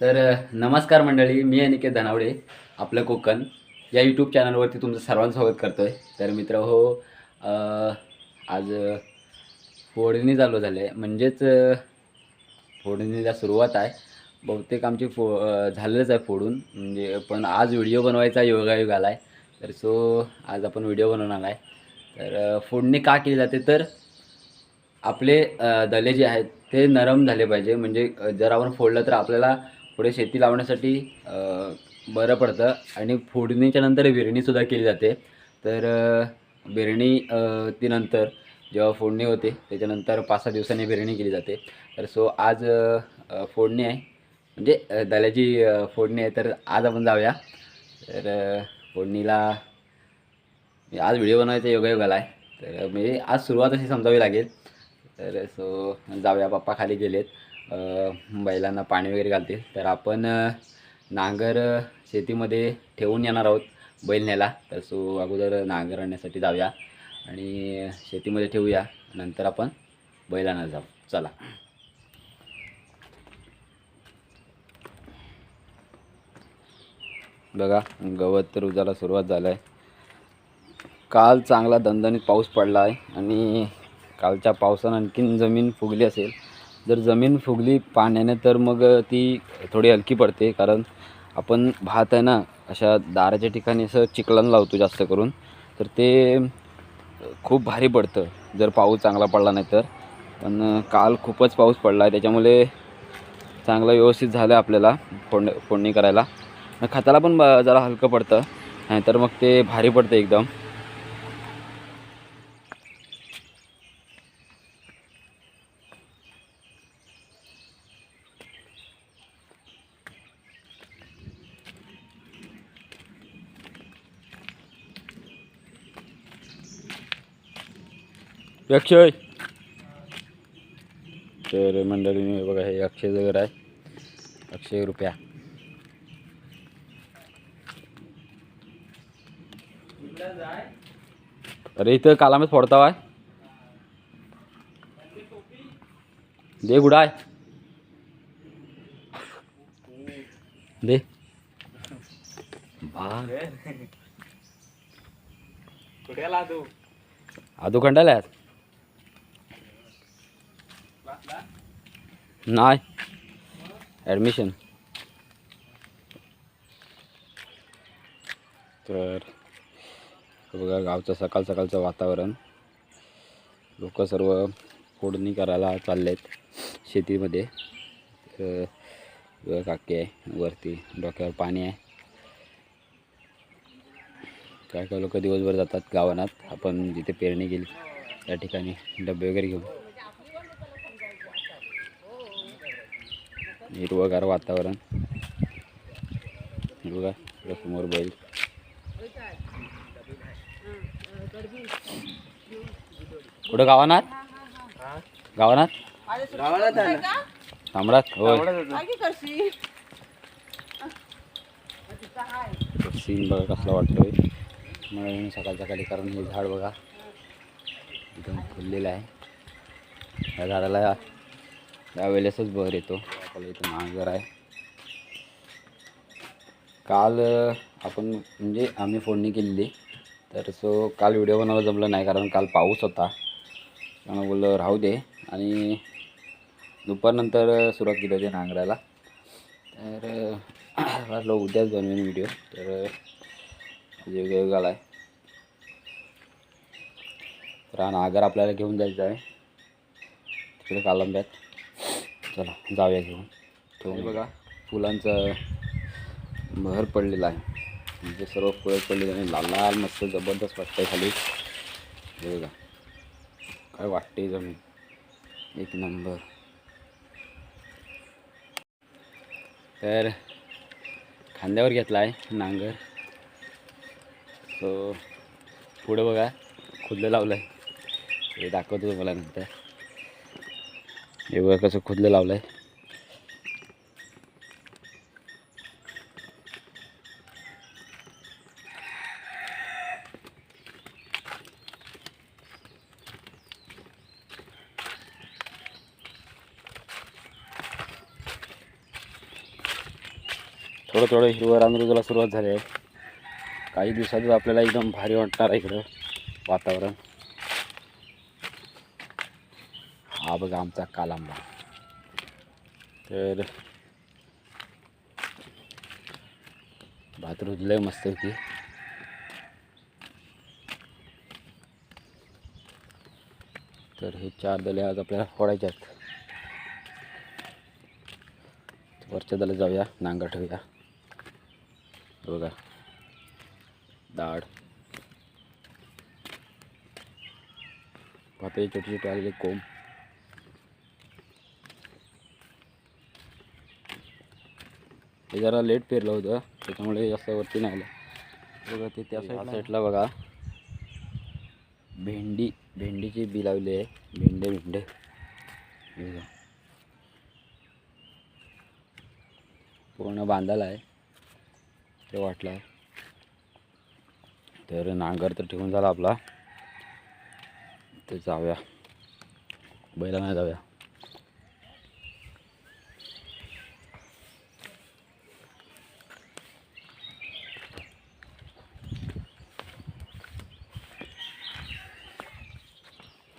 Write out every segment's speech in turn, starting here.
तर नमस्कार मंडळी मी अनिकेत धनावडे आपलं कोकण. या यूट्यूब चॅनलवरती तुमचं सर्वांचं स्वागत करतो आहे तर मित्र हो आज फोडणी चालू झाली आहे म्हणजेच फोडणीला सुरुवात आहे. बहुतेक आमची फो झालेलंच आहे फोडून. म्हणजे पण आज व्हिडिओ बनवायचा योगायोग आला आहे तर सो आज आपण व्हिडिओ बनवणार आहे. तर फोडणी का केली जाते? तर आपले दले जे आहेत ते नरम झाले पाहिजे. म्हणजे जर आपण फोडलं तर आपल्याला पुढे शेती लावण्यासाठी बरं पडतं. आणि फोडणीच्या नंतर विरणीसुद्धा केली जाते. तर बिरणी ती नंतर जेव्हा फोडणी होते त्याच्यानंतर पाच सहा दिवसांनी बिरणी केली जाते. तर सो आज फोडणी आहे. म्हणजे दाल्याची फोडणी आहे. तर आज आपण जाऊया. तर फोडणीला आज व्हिडिओ बनवायचा योगायोग आला आहे. तर म्हणजे आज सुरुवात अशी समजावी लागेल. तर सो जाऊया. पप्पा खाली गेलेत. बैलांना पाणी वगैरे घालतील. तर आपण नांगर शेतीमध्ये ठेवून येणार आहोत बैल न्यायला. तर सो अगोदर नांगर आणण्यासाठी जाऊया आणि शेतीमध्ये ठेवूया. नंतर आपण बैलांना जाऊ. चला. बघा गवत तर उजाला सुरुवात झाला आहे काल चांगला दणदणीत पाऊस पडला आहे आणि कालच्या पावसानं आणखीन जमीन फुगली असेल. जर जमीन फुगली पाण्याने तर मग ती थोडी हलकी पडते. कारण आपण भात आहे ना अशा दाराच्या ठिकाणी असं चिखलन लावतो जास्त करून तर ते खूप भारी पडतं. जर पाऊस चांगला पडला नाही तर. पण काल खूपच पाऊस पडला आहे. त्याच्यामुळे चांगलं व्यवस्थित झालं आपल्याला फोड फोडणी करायला. खताला पण जरा हलकं पडतं. नाहीतर मग ते भारी पडतं एकदम. अक्षय. तर मंडळीने बघा हे अक्षय वगैरे आहे. अक्षय रुपया. अरे इथं कालामेच फोडता वाय. दे गुडाय दे. आदू खंडाला नाही ॲडमिशन तर बघा गावचं सकाळ सकाळचं वातावरण. लोक सर्व फोडणी करायला चाललेत शेतीमध्ये. तर काकी आहे वरती डोक्यावर पाणी आहे. काय काय लोक दिवसभर जातात गावानात आपण जिथे पेरणी केली त्या ठिकाणी डबे वगैरे घेऊन. हिरवगार वातावरण. हिरवगार बघा इकडं समोर बैल. कुठं गावानात? गावानात? थांबडात होय. सीन बघा कसला वाटतोय. मला सकाळ सकाळी कारण हे झाड बघा. एकदम फुललेलं आहे. या झाडाला यावेळेसच बहर येतो. आपल्याला इथं नांगर आहे. काल आपण म्हणजे आम्ही फोडणी केलेली. तर सो काल व्हिडिओ बनवायला जमलं नाही कारण काल पाऊस होता. त्यामुळे बोललं राहू दे. आणि दुपारनंतर सुरुवात केली होती नांगरायला. तर वाटलं उद्याच बनवेन व्हिडिओ तर जे आला आहे तर हा नागर आपल्याला घेऊन जायचं आहे. तिकडे कालंब्यात. चला जाऊया घेऊन. ठेवून बघा. फुलांचं बहर पडलेला आहे. म्हणजे सर्व फुलं पडलेली आणि लाल लाल मस्त जबरदस्त वाटतंय खाली. हे बघा. काय वाटते जमीन. एक नंबर. तर खांद्यावर घेतला आहे नांगर. सो पुढं बघा. खुदलं लावलं आहे हे दाखवतो तुम्हाला नंतर. हे बघा कसं खुदलं लावलं आहे थोडं थोडं हिरवं रानरुजाला सुरुवात झाली आहे. काही दिवसातच आपल्याला एकदम भारी वाटणार आहे इकडं वातावरण. हा बघा आमचा कालांबा. तर भात रुजलंय मस्त की तर हे चार दले आज आपल्याला फोडायचे आहेत वरच्या दला जाऊया नांगर ठेवूया. बघा. डाळ भाते छोटे छोटे आलेले कोंब. हे जरा लेट पेरलं होतं त्याच्यामुळे जास्त वरती नाही आलं. बघा ते त्या साईडला साईडला बघा. भेंडी भेंडीची बी लावली आहे. भेंडे भेंडे. बघा. पूर्ण बांधायला आहे. ते वाटलं आहे. तर नांगर तर ठेवून झाला आपला. ते जाऊया. बैला नाही जाऊया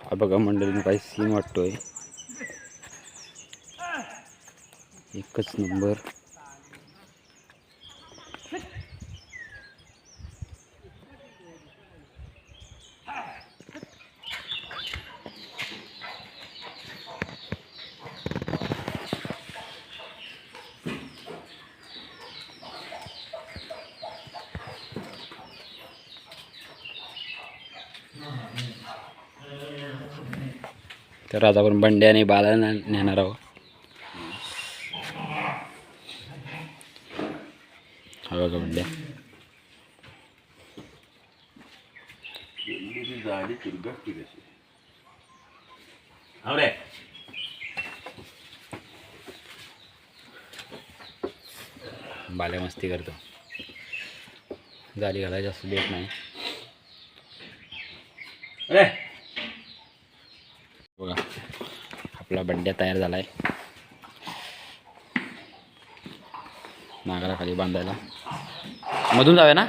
हा बघा मंडळीनं काही सीन वाटतोय. एकच नंबर तर आज आपण बंड्या आणि बाला ने- नेणार आहोत. हा बघा बंड्या. बाल्या मस्ती करतो. जाली घालायला जास्त देत नाही. रे बघा आपला बंड्या तयार झाला आहे नागराखाली बांधायला. मधून जाऊया ना?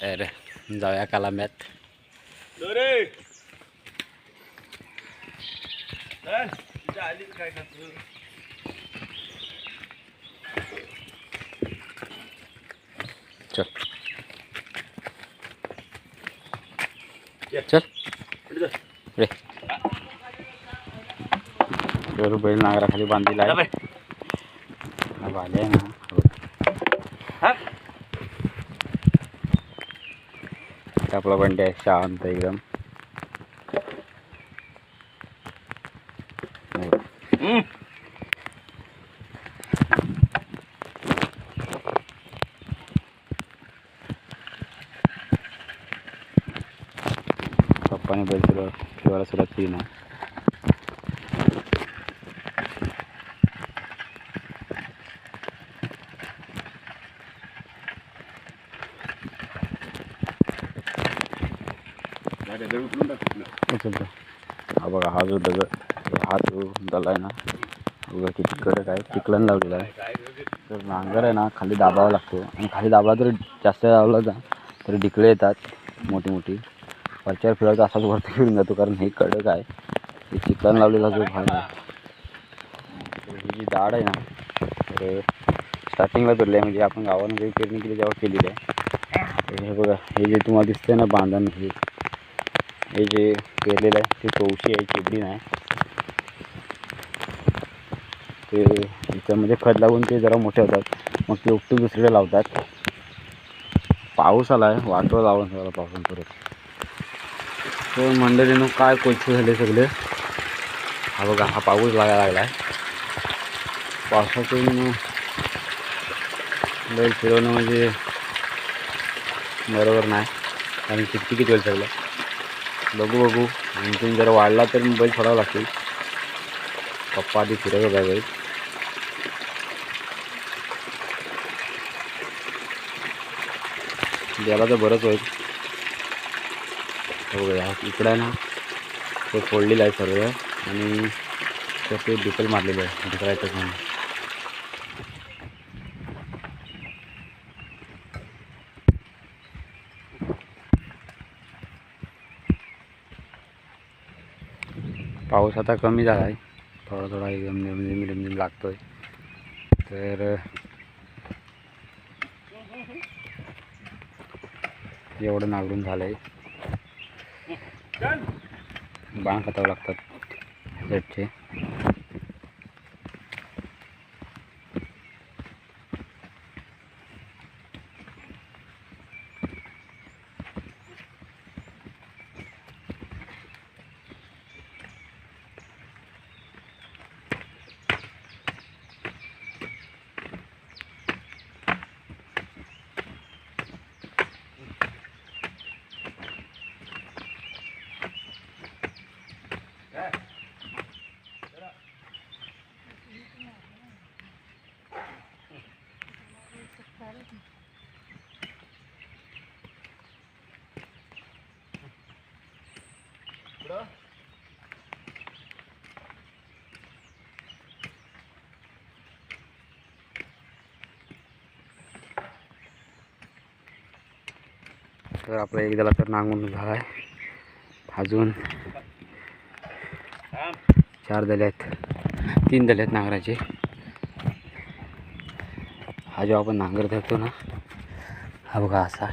तर जाऊया कालाम्यात. रे चल. तुझ्या आली काय करतो चल. रे. बैल नांगराखाली बांधलेला आहे. आहे ना. हा. आपला बंडे आहे शांत एकदम. पप्पाने बैल सुरुवात ठेवायला सुरुवात केली ना. हा बघा हा जो दगड हात झाला आहे ना. बघा किती कडक आहे चिकलन लावलेलं आहे. तर नांगर आहे ना खाली दाबावा लागतो. आणि खाली दाबला तर जास्त दाबला जा तर डिकळे येतात मोठी मोठी. वरच्यावर फिरवतो असाच वरती फिरून जातो कारण हे कडक आहे. हे चिकन लावलेला जो भाग आहे ही जी डाळ आहे ना तर स्टार्टिंगला पेरली आहे म्हणजे आपण गावामध्ये पेरणी केली तेव्हा केलेली आहे. तर हे बघा हे जे तुम्हाला दिसतंय ना बांधण हे हे जे पेरलेलं आहे ते चौशी आहे चिबडी नाही. ते याच्यामध्ये खत लागून ते जरा मोठे होतात. मग ते उपटून दुसरीकडे लावतात. पाऊस आला आहे वाटवर लावून सगळं पावसून परत तर मंडळीनं काय कोलसे झाले सगळे? हा बघा हा पाऊस लागायला लागला आहे पावसातून बैल फिरवणं म्हणजे बरोबर नाही. कारण किती किती होईल सगळं? बघू बघू. आणखीन जर वाढला तर बैल सोडावं लागतील. पप्पा आधी फिरवलं होता. बैल गेला तर बरंच होईल. हो या इकडं आहे ना ते फोडलेलं आहे सर्व. आणि तर ते डिपल मारलेलं आहे ढकलायचं म्हणून पाऊस आता कमी झाला आहे थोडा थोडा एकदम रिम निम लागतो आहे तर एवढं नागरून झालं आहे बाण खातावं लागतात. झटचे तर आपला एकदाला तर नांगून झाला आहे अजून चार दले आहेत. तीन दले आहेत नांगराचे. हा जेव्हा आपण नांगर धरतो ना हा बघा असा.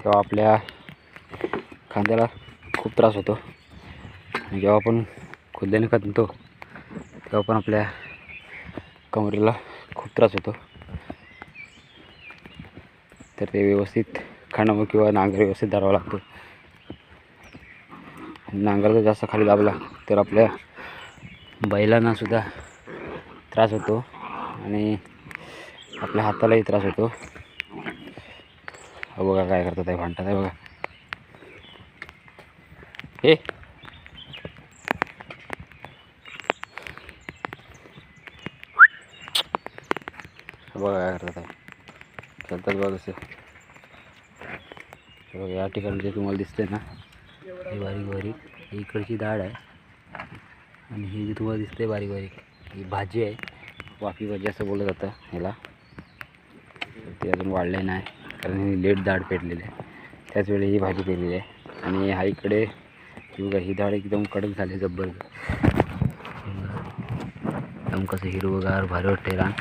तेव्हा आपल्या खांद्याला खूप त्रास होतो. आणि जेव्हा आपण खुद्याने खणतो तेव्हा पण आपल्या कमरेला खूप त्रास होतो. तर ते व्यवस्थित खाणं किंवा नांगर व्यवस्थित धरावा लागतो. नांगर जर जास्त खाली दाबला तर आपल्या बैलांना सुद्धा त्रास होतो आणि आपल्या हातालाही त्रास होतो. हा बघा काय करतात आहे भांडतात. आहे बघा. हे. बघा काय करतात आहे चालतात बघा कसे बघा या ठिकाणी जे तुम्हाला दिसते ना ही बारीक बारीक. ही इकडची डाळ आहे. आणि ही जी तुम्हाला दिसते बारीक बारीक ही भाजी आहे. वाफी भाजी असं बोललं जातं ह्याला ते अजून वाढले नाही कारण ही लेट डाळ पेटलेली आहे. त्याच वेळी ही भाजी पेरलेली आहे. आणि हा इकडे ही बघा ही डाळ एकदम कडक झाली जब्बर. एकदम कसं हिरवगार भारी वाटते रान.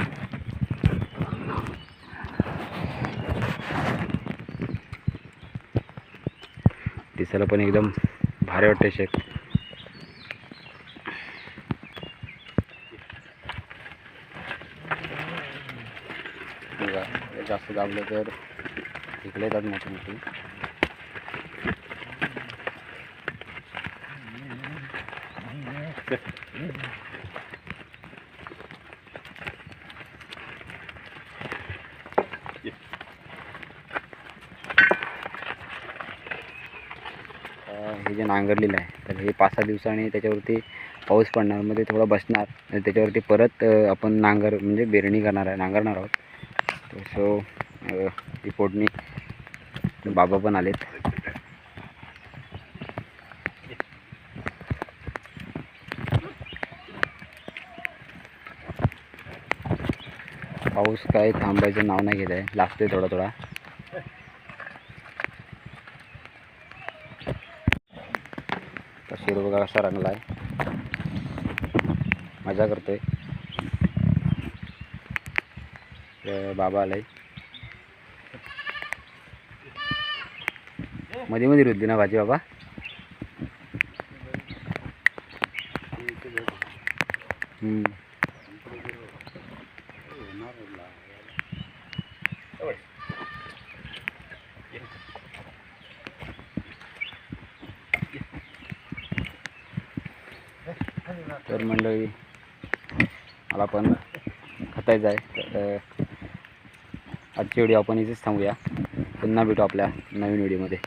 दिसायला पण एकदम भारी वाटते शेत जास्त दाबलं तर इकडे येतात मोठी मोठी Yeah. हे जे नांगरलेलं आहे तर हे पाच सहा दिवसांनी त्याच्यावरती पाऊस पडणार मध्ये थोडं बसणार त्याच्यावरती परत आपण नांगर म्हणजे बेरणी करणार आहे नांगरणार आहोत. सो ती फोडणी बाबा पण आलेत. पाऊस काय थांबायचं नाव नाही घेत आहे लागतोय थोडा थोडा. शेड बघा कसा रंगला आहे. मजा करतोय. बाबा आलाय. मध्ये मध्ये रुद्दी ना भाजी बाबा. हम्म. तर मंडळी मला पण खतायचं आहे. तर आजची व्हिडिओ आपण इथेच थांबूया. पुन्हा भेटू आपल्या नवीन व्हिडिओमध्ये